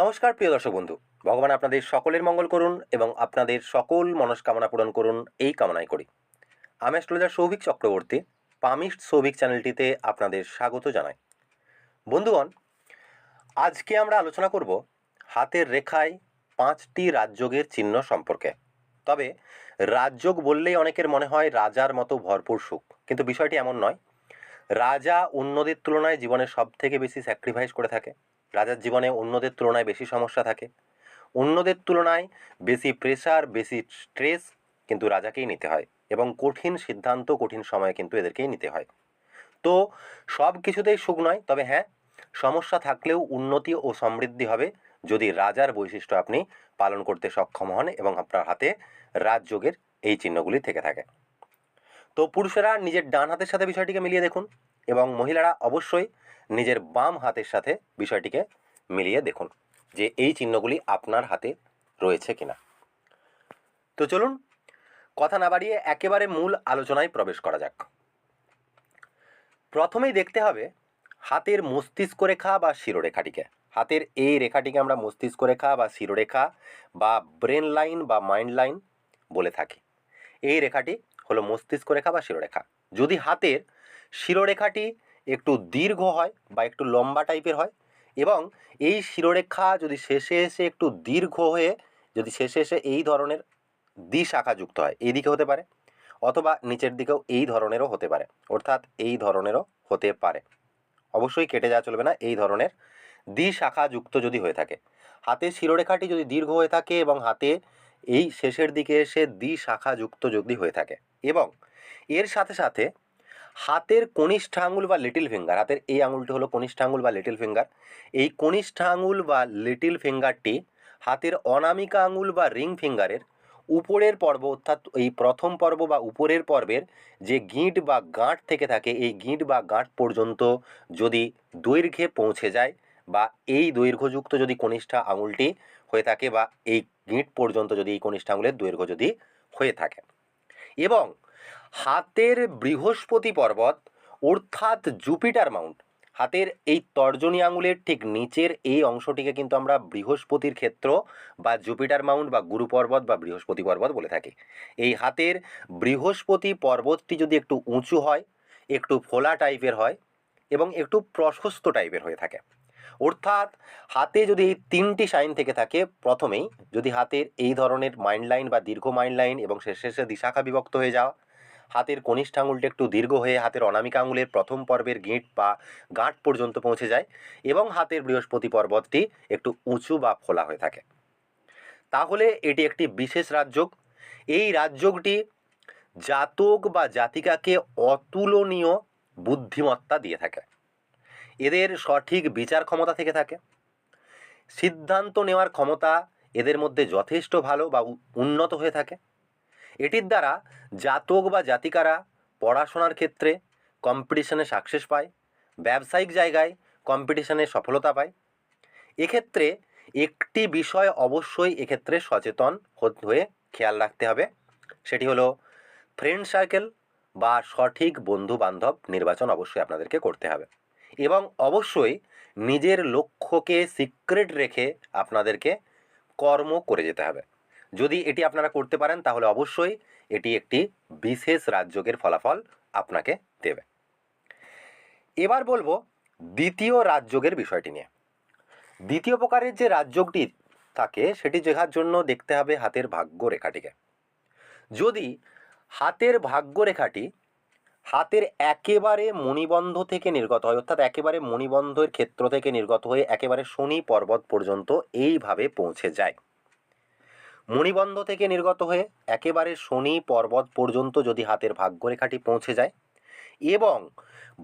নমস্কার, প্রিয় দর্শক বন্ধু। ভগবান আপনাদের সকলের মঙ্গল করুন এবং আপনাদের সকল মনস্কামনা পূরণ করুন। এই কামনাই করি। আমি অ্যাস্ট্রোলজার সৌভিক চক্রবর্তী, পামিস্ট সৌভিক চ্যানেলটিতে আপনাদের স্বাগত জানাই। বন্ধুগণ, আজকে আমরা আলোচনা করব হাতের রেখায় পাঁচটি রাজযোগের চিহ্ন সম্পর্কে। তবে রাজযোগ বললেই অনেকের মনে হয় রাজার মতো ভরপুর সুখ, কিন্তু বিষয়টি এমন নয়। রাজা অন্যদের তুলনায় জীবনে সব থেকে বেশি স্যাক্রিফাইস করে থাকে। রাজার জীবনে অন্যদের তুলনায় বেশি সমস্যা থাকে। অন্যদের তুলনায় বেশি প্রেশার বেশি স্ট্রেস কিন্তু রাজাকেই নিতে হয় এবং কঠিন সিদ্ধান্ত, কঠিন সময়ে কিন্তু এদেরকেই নিতে হয়। তো সব কিছুতেই সুখ নয়, তবে হ্যাঁ সমস্যা থাকলেও উন্নতি ও সমৃদ্ধি হবে যদি রাজার বৈশিষ্ট্য আপনি পালন করতে সক্ষম হন এবং আপনার হাতে রাজযোগের এই চিহ্নগুলি থেকে থাকে। তো পুরুষেরা নিজের ডান হাতের সাথে বিষয়টিকে মিলিয়ে দেখুন এবং মহিলারা অবশ্যই নিজের বাম হাতের সাথে বিষয়টিকে মিলিয়ে দেখুন যে এই চিহ্নগুলি আপনার হাতে রয়েছে কিনা। তো চলুন, কথা না বাড়িয়ে একেবারে মূল আলোচনায় প্রবেশ করা যাক। প্রথমেই দেখতে হবে হাতের মস্তিষ্ক রেখা বা শিরোরেখাটিকে। হাতের এই রেখাটিকে আমরা মস্তিষ্ক রেখা বা শিরোরেখা বা ব্রেন লাইন বা মাইন্ড লাইন বলে থাকি। এই রেখাটি হলো মস্তিষ্ক রেখা বা শিরোরেখা। যদি হাতের শিরোরেখাটি একটু দীর্ঘ হয় বা একটু লম্বা টাইপের হয় এবং এই শিরোরেখা যদি শেষে এসে একটু দীর্ঘ হয়ে যদি শেষে এসে এই ধরনের দ্বিশাখা যুক্ত হয়, এই দিকে হতে পারে অথবা নিচের দিকেও এই ধরনেরও হতে পারে, অর্থাৎ এই ধরনেরও হতে পারে। অবশ্যই কেটে যাওয়া চলবে না, এই ধরনের দ্বিশাখা যুক্ত যদি হয়ে থাকে। হাতের শিরোরেখাটি যদি দীর্ঘ হয়ে থাকে এবং হাতে এই শেষের দিকে এসে দ্বিশাখা যুক্ত যদি হয়ে থাকে এবং এর সাথে সাথে হাতের কনিষ্ঠ আঙুল বা লিটিল ফিঙ্গার হাতের এই আঙুলটি হলো কনিষ্ঠ আঙুল বা লিটিল ফিঙ্গার এই কনিষ্ঠ আঙুল বা লিটিল ফিঙ্গারটি হাতের অনামিকা আঙুল বা রিং ফিঙ্গারের উপরের পর্ব, অর্থাৎ এই প্রথম পর্ব বা উপরের পর্বের যে গিঁট বা গাঁট থেকে থাকে, এই গিঁট বা গাঁট পর্যন্ত যদি দৈর্ঘ্যে পৌঁছে যায় বা এই দৈর্ঘ্যযুক্ত যদি কনিষ্ঠ আঙুলটি হয়ে থাকে বা এই গিঁট পর্যন্ত যদি এই কনিষ্ঠ আঙুলের দৈর্ঘ্য যদি হয়ে থাকে। এবং হাতের বৃহস্পতি পর্বত অর্থাৎ জুপিটার মাউন্ট। হাতের এই তর্জনী আঙুলের ঠিক নিচের এই অংশটিকে কিন্তু আমরা বৃহস্পতির ক্ষেত্র বা জুপিটার মাউন্ট বা গুরু পর্বত বা বৃহস্পতি পর্বত বলে থাকি। এই হাতের বৃহস্পতি পর্বতটি যদি একটু উঁচু হয়, একটু ফোলা টাইপের হয় এবং একটু প্রশস্ত টাইপের হয়ে থাকে। অর্থাৎ হাতে যদি এই তিনটি সাইন থেকে থাকে, প্রথমেই যদি হাতের এই ধরনের মাইন্ড লাইন বা দীর্ঘ মাইন্ড লাইন এবং শেষে শেষে দিশাখা বিভক্ত হয়ে যাওয়া হাতের কনিষ্ঠ আঙুলটা একটু দীর্ঘ হয়ে হাতের অনামিকা আঙুলের প্রথম পর্বের গিঁট বা গাঁট পর্যন্ত পৌঁছে যায় এবং হাতের বৃহস্পতি পর্বতটি একটু উঁচু বা ফোলা হয়ে থাকে। তাহলে এটি একটি বিশেষ রাজযোগ। এই রাজযোগটি জাতক বা জাতিকাকে অতুলনীয় বুদ্ধিমত্তা দিয়ে থাকে। এদের সঠিক বিচার ক্ষমতা থেকে থাকে। সিদ্ধান্ত নেওয়ার ক্ষমতা এদের মধ্যে যথেষ্ট ভালো বা উন্নত হয়ে থাকে। এটির দ্বারা জাতক বা জাতিকারা পড়াশোনার ক্ষেত্রে কম্পিটিশনে সাকসেস পায়, ব্যবসায়িক জায়গায় কম্পিটিশনে সফলতা পায়। এক্ষেত্রে একটি বিষয় অবশ্যই এক্ষেত্রে সচেতন হয়ে খেয়াল রাখতে হবে, সেটি হলো ফ্রেন্ড সার্কেল বা সঠিক বন্ধু বান্ধব নির্বাচন অবশ্যই আপনাদেরকে করতে হবে এবং অবশ্যই নিজের লক্ষ্যকে সিক্রেট রেখে আপনাদেরকে কর্ম করে যেতে হবে। যদি এটি আপনারা করতে পারেন, তাহলে অবশ্যই এটি একটি বিশেষ রাজযোগের ফলাফল আপনাকে দেবে। এবার বলব দ্বিতীয় রাজযোগের বিষয়টি নিয়ে। দ্বিতীয় প্রকারের যে রাজযোগটি থাকে, সেটি শেখার জন্য দেখতে হবে হাতের ভাগ্য রেখাটিকে। যদি হাতের ভাগ্য রেখাটি হাতের একেবারে মণিবন্ধ থেকে নির্গত হয়, অর্থাৎ একেবারে মণিবন্ধের ক্ষেত্র থেকে নির্গত হয়ে একেবারে শনি পর্বত পর্যন্ত এইভাবে পৌঁছে যায়। মণিবন্ধ থেকে নির্গত হয়ে একেবারে শনি পর্বত পর্যন্ত যদি হাতের ভাগ্যরেখাটি পৌঁছে যায় এবং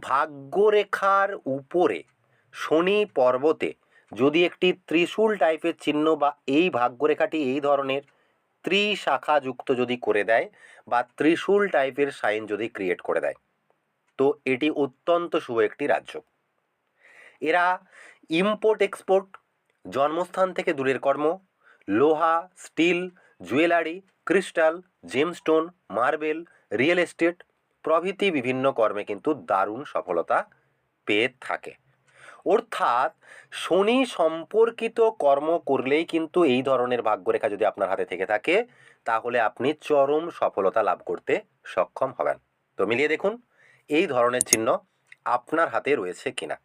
ভাগ্যরেখার উপরে শনি পর্বতে যদি একটি ত্রিশূল টাইপের চিহ্ন বা এই ভাগ্যরেখাটি এই ধরনের ত্রিশাখাযুক্ত যদি করে দেয় বা ত্রিশূল টাইপের সাইন যদি ক্রিয়েট করে দেয়, তো এটি অত্যন্ত শুভ একটি রাজ্য। এরা ইম্পোর্ট এক্সপোর্ট জন্মস্থান থেকে দূরের কর্ম লোহা, steel, jewellery, crystal, gemstone, marble, real estate প্রভৃতি বিভিন্ন কর্মে কিন্তু দারুণ সফলতা পেয়ে থাকে। অর্থাৎ শনি সম্পর্কিত কর্ম করলেই কিন্তু এই ধরনের ভাগ্যরেখা যদি আপনার হাতে থেকে থাকে, তাহলে আপনি চরম সফলতা লাভ করতে সক্ষম হবেন। তো মিলিয়ে দেখুন, এই ধরনের চিহ্ন আপনার হাতে রয়েছে কিনা।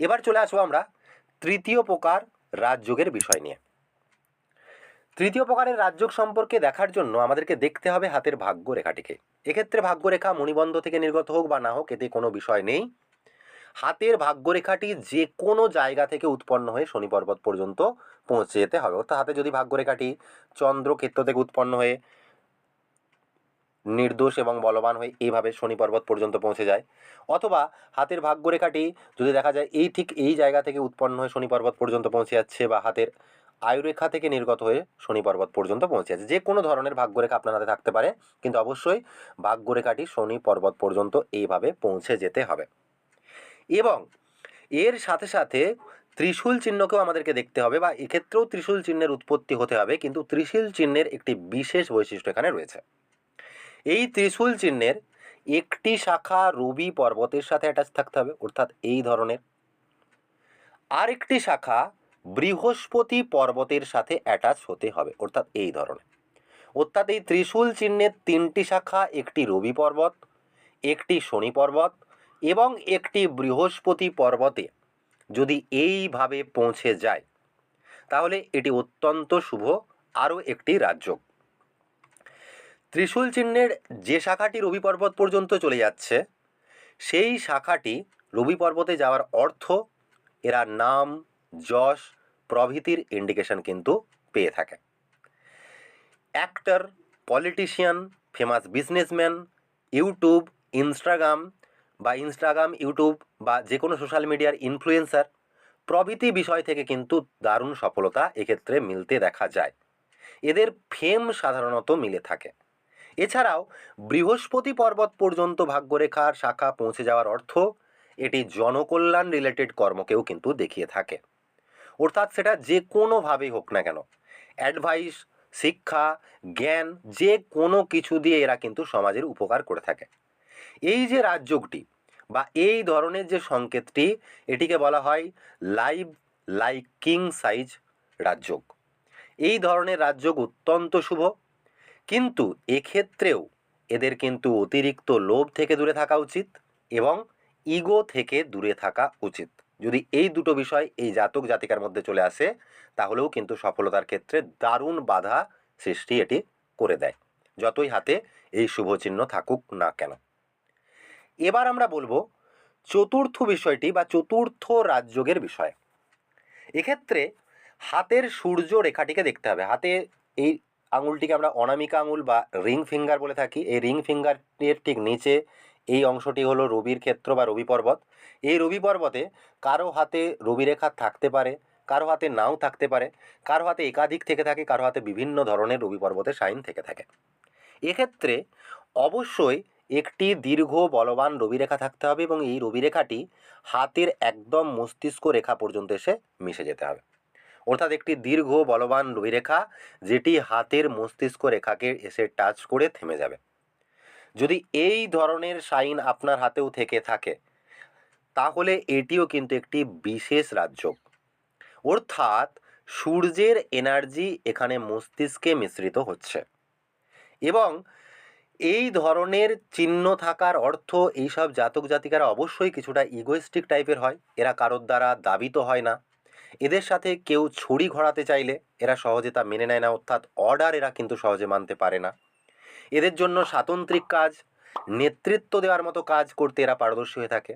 এবার চলে আসব আমরা তৃতীয় প্রকার রাজযোগের বিষয় নিয়ে। তৃতীয় প্রকারের রাজযোগ সম্পর্কে দেখার জন্য আমাদেরকে দেখতে হবে হাতের ভাগ্য রেখাটিকে এক্ষেত্রে ভাগ্যরেখা মণিবন্ধ থেকে নির্গত হোক বা না হোক, এতে কোনো বিষয় নেই। হাতের ভাগ্যরেখাটি যে কোনো জায়গা থেকে উৎপন্ন হয়ে শনি পর্বত পর্যন্ত পৌঁছে যেতে হবে। অর্থাৎ হাতে যদি ভাগ্যরেখাটি চন্দ্রক্ষেত্র থেকে উৎপন্ন হয়ে নির্দোষ এবং বলবান হয়ে এইভাবে শনি পর্বত পর্যন্ত পৌঁছে যায়, অথবা হাতের ভাগ্যরেখাটি যদি দেখা যায় এই ঠিক এই জায়গা থেকে উৎপন্ন হয়ে শনি পর্বত পর্যন্ত পৌঁছে যাচ্ছে বা হাতের আয়ুরেখা থেকে নির্গত হয়ে শনি পর্বত পর্যন্ত পৌঁছে যাচ্ছে যে কোনো ধরনের ভাগ্যরেখা আপনার হাতে থাকতে পারে, কিন্তু অবশ্যই ভাগ্যরেখাটি শনি পর্বত পর্যন্ত এইভাবে পৌঁছে যেতে হবে। এবং এর সাথে সাথে ত্রিশূল চিহ্নকেও আমাদেরকে দেখতে হবে বা এক্ষেত্রেও ত্রিশূল চিহ্নের উৎপত্তি হতে হবে, কিন্তু ত্রিশূল চিহ্নের একটি বিশেষ বৈশিষ্ট্য এখানে রয়েছে। এই ত্রিশূল চিহ্নের একটি শাখা রবি পর্বতের সাথে অ্যাটাচ থাকতে হবে, অর্থাৎ এই ধরনের। আরেকটি শাখা বৃহস্পতি পর্বতের সাথে অ্যাটাচ হতে হবে, অর্থাৎ এই ধরনের। অর্থাৎ এই ত্রিশূল চিহ্নের তিনটি শাখা, একটি রবি পর্বত, একটি শনি পর্বত এবং একটি বৃহস্পতি পর্বতে যদি এইভাবে পৌঁছে যায়, তাহলে এটি অত্যন্ত শুভ আরও একটি রাজ্য। ত্রিশূল চিহ্নের যে শাখাটি রবি পর্বত পর্যন্ত চলে যাচ্ছে, সেই শাখাটি রবি পর্বতে যাওয়ার অর্থ, এরা নাম, যশ প্রভৃতির ইন্ডিকেশন কিন্তু পেয়ে থাকে। Actor politician famous businessman YouTube Instagram বা ইনস্টাগ্রাম ইউটিউব বা যে কোনো সোশ্যাল মিডিয়ার ইনফ্লুয়েন্সার প্রভৃতি বিষয় থেকে কিন্তু দারুণ সফলতা এক্ষেত্রে মিলতে দেখা যায়। এদের ফেম সাধারণত মিলে থাকে। এছাড়াও, বৃহস্পতি পর্বত পর্যন্ত ভাগ্যরেখার শাখা পৌঁছে যাওয়ার অর্থ, এটি জনকল্যাণ রিলেটেড কর্মকেও কিন্তু দেখিয়ে থাকে। অর্থাৎ সেটা যে কোনোভাবেই হোক না কেন। অ্যাডভাইস শিক্ষা, জ্ঞান, যে কোনো কিছু দিয়ে এরা কিন্তু সমাজের উপকার করে থাকে। এই যে রাজযোগটি বা এই ধরনের যে সংকেতটি, এটিকে বলা হয় লাইভ লাইক কিং সাইজ রাজযোগ। এই ধরনের রাজযোগ অত্যন্ত শুভ, কিন্তু এক্ষেত্রেও এদের কিন্তু অতিরিক্ত লোভ থেকে দূরে থাকা উচিত এবং ইগো থেকে দূরে থাকা উচিত। যদি এই দুটো বিষয় এই জাতক জাতিকার মধ্যে চলে আসে, তাহলেও কিন্তু সফলতার ক্ষেত্রে দারুণ বাধা সৃষ্টি এটি করে দেয়। যতই হাতে এই শুভ চিহ্ন থাকুক না কেন। এবার আমরা বলব চতুর্থ বিষয়টি বা চতুর্থ রাজযোগের বিষয়। এক্ষেত্রে হাতের সূর্য রেখাটিকে দেখতে হবে। হাতে এই আঙুলটিকে আমরা অনামিকা আঙুল বা রিং ফিঙ্গার বলে থাকি। এই রিং ফিঙ্গারের ঠিক নিচে এই অংশটি হলো রবির ক্ষেত্র বা রবি পর্বত। এই রবি পর্বতে কারও হাতে রবি রেখা থাকতে পারে, কারও হাতে নাও থাকতে পারে, কারও হাতে একাধিক থেকে থাকে, কারও হাতে বিভিন্ন ধরনের রবি পর্বতে সাইন থেকে থাকে। এক্ষেত্রে অবশ্যই একটি দীর্ঘ বলবান রবিরেখা থাকতে হবে এবং এই রবিরেখাটি হাতের একদম মস্তিষ্ক রেখা পর্যন্ত এসে মিশে যেতে হবে। অর্থাৎ একটি দীর্ঘ বলবান রবিরেখা যেটি হাতের মস্তিষ্ক রেখাকে এসে টাচ করে থেমে যাবে। যদি এই ধরনের সাইন আপনার হাতেও থেকে থাকে তাহলে এটিও কিন্তু একটি বিশেষ রাজযোগ অর্থাৎ সূর্যের এনার্জি এখানে মস্তিষ্কে মিশ্রিত হচ্ছে। এবং এই ধরনের চিহ্ন থাকার অর্থ এইসব জাতক জাতিকারা অবশ্যই কিছুটা ইগোয়েস্টিক টাইপের হয়। এরা কারোর দ্বারা দাবিত হয় না। এদের সাথে কেউ ছড়ি ঘোরাতে চাইলে এরা সহজে তা মেনে নেয় না। অর্থাৎ অর্ডার এরা কিন্তু সহজে মানতে পারে না। এদের জন্য স্বাতন্ত্রিক কাজ, নেতৃত্ব দেওয়ার মতো কাজ করতে এরা পারদর্শী হয়ে থাকে।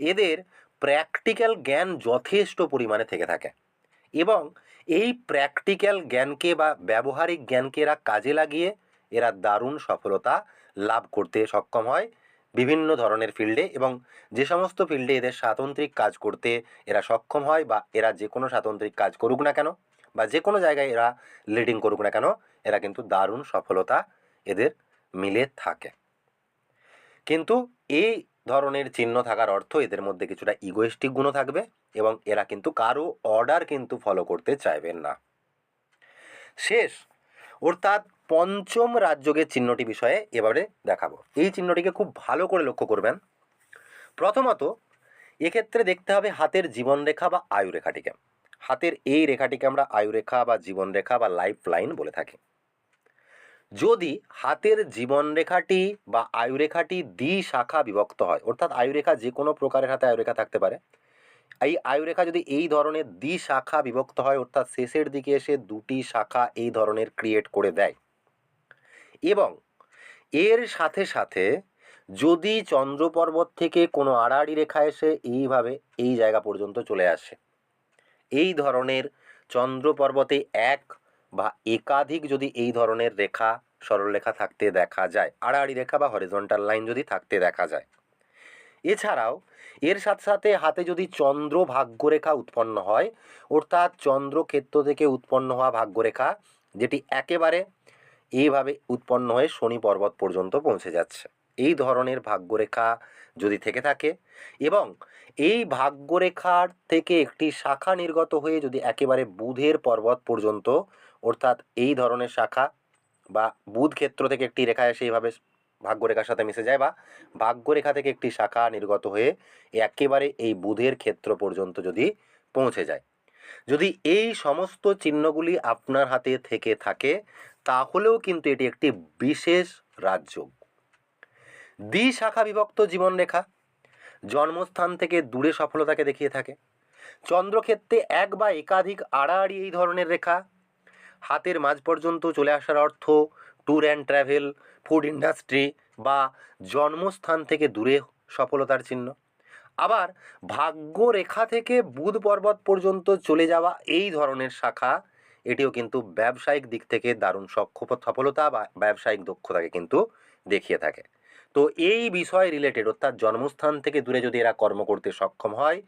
এদের প্র্যাকটিক্যাল জ্ঞান যথেষ্ট পরিমাণে থেকে থাকে এবং এই প্র্যাকটিক্যাল জ্ঞানকে বা ব্যবহারিক জ্ঞানকে এরা কাজে লাগিয়ে এরা দারুণ সফলতা লাভ করতে সক্ষম হয় বিভিন্ন ধরনের ফিল্ডে এবং যে সমস্ত ফিল্ডে এদের স্বাতন্ত্রিক কাজ করতে এরা সক্ষম হয় বা এরা যে কোনো স্বাতন্ত্রিক কাজ করুক না কেন বা যে কোনো জায়গায় এরা লিডিং করুক না কেন, এরা কিন্তু দারুণ সফলতা এদের মিলে থাকে। কিন্তু এই ধরনের চিহ্ন থাকার অর্থ এদের মধ্যে কিছুটা ইগোয়েস্টিক গুণও থাকবে এবং এরা কিন্তু কারও অর্ডার কিন্তু ফলো করতে চাইবেন না। শেষ, অর্থাৎ পঞ্চম রাজযোগের চিহ্নটি বিষয়ে এবারে দেখাবো। এই চিহ্নটিকে খুব ভালো করে লক্ষ্য করবেন। প্রথমত, এক্ষেত্রে দেখতে হবে হাতের জীবনরেখা বা আয়ুরেখাটিকে। হাতের এই রেখাটিকে আমরা আয়ুরেখা বা জীবনরেখা বা লাইফ লাইন বলে থাকি। যদি হাতের জীবনরেখাটি বা আয়ুরেখাটি দ্বি শাখা বিভক্ত হয়, অর্থাৎ আয়ুরেখা যে কোনো প্রকারের হাতে আয়ুরেখা থাকতে পারে, এই আয়ুরেখা যদি এই ধরনের দ্বি শাখা বিভক্ত হয়, অর্থাৎ শেষের দিকে এসে দুটি শাখা এই ধরনের ক্রিয়েট করে দেয়। এবং এর সাথে সাথে যদি চন্দ্র পর্বত থেকে কোনো আড়াআড়ি রেখা এসে এইভাবে এই জায়গা পর্যন্ত চলে আসে, এই ধরনের চন্দ্র পর্বতে এক বা একাধিক যদি এই ধরনের রেখা, সরলরেখা থাকতে দেখা যায়, আড়াআড়ি রেখা বা হরিজন্টাল লাইন যদি থাকতে দেখা যায়। এছাড়াও, এর সাথে সাথে হাতে যদি চন্দ্র ভাগ্যরেখা উৎপন্ন হয়, অর্থাৎ চন্দ্র ক্ষেত্র থেকে উৎপন্ন হওয়া ভাগ্যরেখা, যেটি একেবারে এইভাবে উৎপন্ন হয়ে শনি পর্বত পর্যন্ত পৌঁছে যাচ্ছে। এই ধরনের ভাগ্যরেখা যদি থেকে থাকে এবং এই ভাগ্যরেখার থেকে একটি শাখা নির্গত হয়ে যদি একেবারে বুধের পর্বত পর্যন্ত অর্থাৎ এই ধরনের শাখা বা বুধ ক্ষেত্র থেকে একটি রেখা এসে এইভাবে ভাগ্যরেখার সাথে মিশে যায় বা ভাগ্যরেখা থেকে একটি শাখা নির্গত হয়ে একেবারে এই বুধের ক্ষেত্র পর্যন্ত যদি পৌঁছে যায়। যদি এই সমস্ত চিহ্নগুলি আপনার হাতে থেকে থাকে, তাহলেও কিন্তু এটি একটি বিশেষ রাজযোগ। দ্বি শাখা বিভক্ত জীবনরেখা জন্মস্থান থেকে দূরে সফলতাকে দেখিয়ে থাকে। চন্দ্রক্ষেত্রে এক বা একাধিক আড়াআড়ি এই ধরনের রেখা হাতের মাঝ পর্যন্ত চলে আসার অর্থ tour and travel food industry বা জন্মস্থান থেকে দূরে সফলতার চিহ্ন। আবার ভাগ্য রেখা থেকে বুধ পর্বত পর্যন্ত চলে যাওয়া এই ধরনের শাখা, এটিও কিন্তু ব্যবসায়িক দিক থেকে দারুণ সক্ষ সফলতা বা ব্যবসায়িক দক্ষতাকে কিন্তু দেখিয়ে থাকে। তো এই বিষয় রিলেটেড অর্থাৎ জন্মস্থান থেকে দূরে যদি এরা কর্ম করতে সক্ষম হয়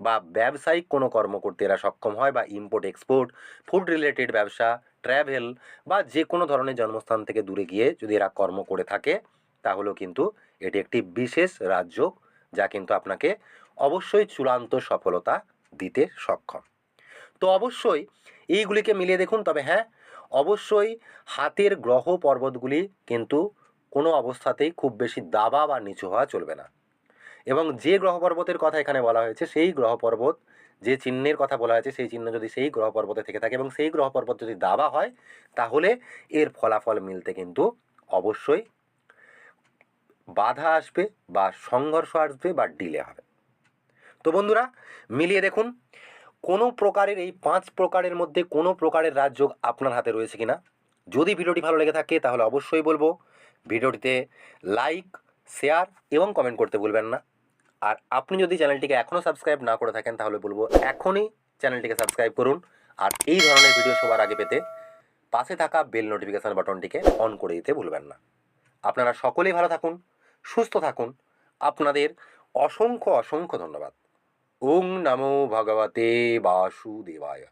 বা ব্যবসায়িক কোনো কর্ম করতে এরা সক্ষম হয় বা ইম্পোর্ট এক্সপোর্ট ফুড রিলেটেড ব্যবসা ট্র্যাভেল বা যে কোনো ধরনের জন্মস্থান থেকে দূরে গিয়ে যদি এরা কর্ম করে থাকে, তাহলেও কিন্তু এটি একটি বিশেষ রাজ্য যা কিন্তু আপনাকে অবশ্যই চূড়ান্ত সফলতা দিতে সক্ষম। তো অবশ্যই এইগুলিকে মিলিয়ে দেখুন, তবে হ্যাঁ অবশ্যই হাতের গ্রহ পর্বতগুলি কিন্তু কোনো অবস্থাতেই খুব বেশি দাবা বা নিচু হওয়া চলবে না। এবং যে গ্রহ পর্বতের কথা এখানে বলা হয়েছে, সেই গ্রহ পর্বত যে চিহ্নের কথা বলা হয়েছে, সেই চিহ্ন যদি সেই গ্রহ পর্বতে থেকে থাকে এবং সেই গ্রহ পর্বত যদি দাবা হয়, তাহলে এর ফলাফল মিলতে কিন্তু অবশ্যই বাধা আসবে বা সংঘর্ষ আসবে বা ডিলে হবে। তো বন্ধুরা, মিলিয়ে দেখুন, কোনো প্রকারের এই পাঁচ প্রকারের মধ্যে কোনো প্রকারের রাজযোগ আপনার হাতে রয়েছে কিনা? যদি ভিডিওটি ভালো লেগে থাকে, তাহলে অবশ্যই বলব ভিডিওটিতে লাইক শেয়ার এবং কমেন্ট করতে ভুলবেন না। আর আপনি যদি চ্যানেলটিকে এখনও সাবস্ক্রাইব না করে থাকেন, তাহলে বলব এখনই চ্যানেলটিকে সাবস্ক্রাইব করুন। আর এই ধরনের ভিডিও সবার আগে পেতে পাশে থাকা বেল নোটিফিকেশান বাটনটিকে অন করে দিতে ভুলবেন না। আপনারা সকলেই ভালো থাকুন, সুস্থ থাকুন। আপনাদের অসংখ্য অসংখ্য ধন্যবাদ। ওং নমো ভগবতে বাসুদেবায়।